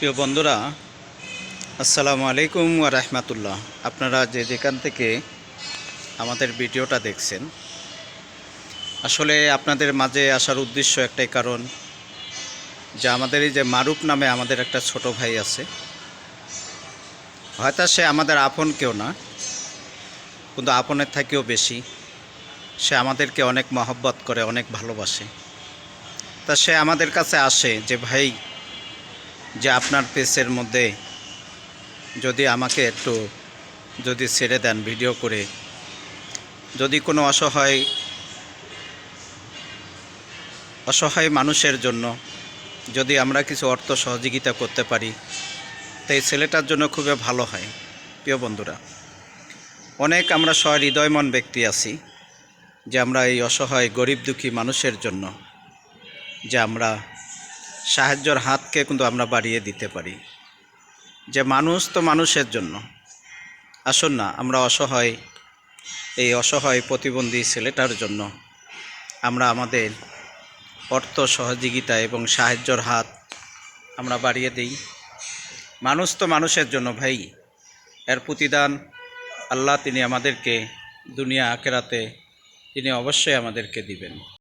প্রিয় বন্ধুরা, আসসালামু আলাইকুম রাহমাতুল্লাহ। আপনারা যে যেখান থেকে আমাদের ভিডিওটা দেখছেন, আসলে আপনাদের মাঝে আসার উদ্দেশ্য একটাই কারণ যে আমাদের এই যে মারুফ নামে আমাদের একটা ছোট ভাই আছে। হয়তো সে আমাদের আপন কেউ না, কিন্তু আপনের থেকেও বেশি। সে আমাদেরকে অনেক মহব্বত করে, অনেক ভালোবাসে। তা সে আমাদের কাছে আসে যে, ভাই যে আপনার পেসের মধ্যে যদি আমাকে একটু যদি ছেড়ে দেন ভিডিও করে, যদি কোনো অসহায় অসহায় মানুষের জন্য যদি আমরা কিছু অর্থ সহযোগিতা করতে পারি, তো এই ছেলেটার জন্য খুবই ভালো হয়। প্রিয় বন্ধুরা, অনেক আমরা সহৃদয়মন ব্যক্তি আছি যে আমরা এই অসহায়, গরিব দুঃখী মানুষের জন্য যে আমরা সাহায্যর হাতকে কিন্তু আমরা বাড়িয়ে দিতে পারি। যে মানুষ তো মানুষের জন্য। আসুন না, আমরা অসহায়, এই অসহায় প্রতিবন্ধী ছেলেটার জন্য আমরা আমাদের অর্থ সহযোগিতা এবং সাহায্যর হাত আমরা বাড়িয়ে দিই। মানুষ তো মানুষের জন্য ভাই। এর প্রতিদান আল্লাহ তিনি আমাদেরকে দুনিয়া আকেরাতে তিনি অবশ্যই আমাদেরকে দিবেন।